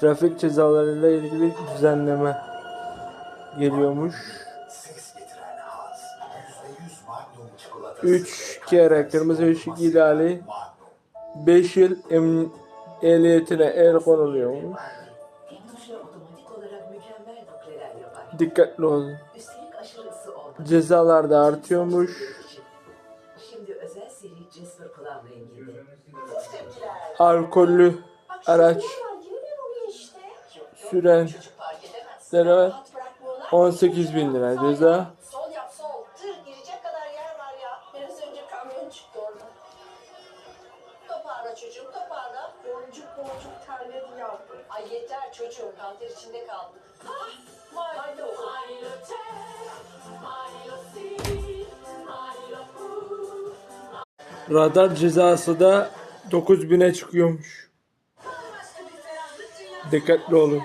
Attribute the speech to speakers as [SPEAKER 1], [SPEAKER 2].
[SPEAKER 1] trafik cezalarıyla ilgili düzenleme geliyormuş.
[SPEAKER 2] Ses getiren haz. %100 Magnum çikolatası.
[SPEAKER 1] 3 kere kırmızı ışık ihlali,
[SPEAKER 2] Magnum.
[SPEAKER 1] 5 yıl em- ehliyetine el konuluyormuş. Dikkatli olun. Cezalar da artıyormuş. Alkollü araç süren lere 18 bin lira ceza. Radar cezası da 9000'e çıkıyormuş. Dikkatli olun.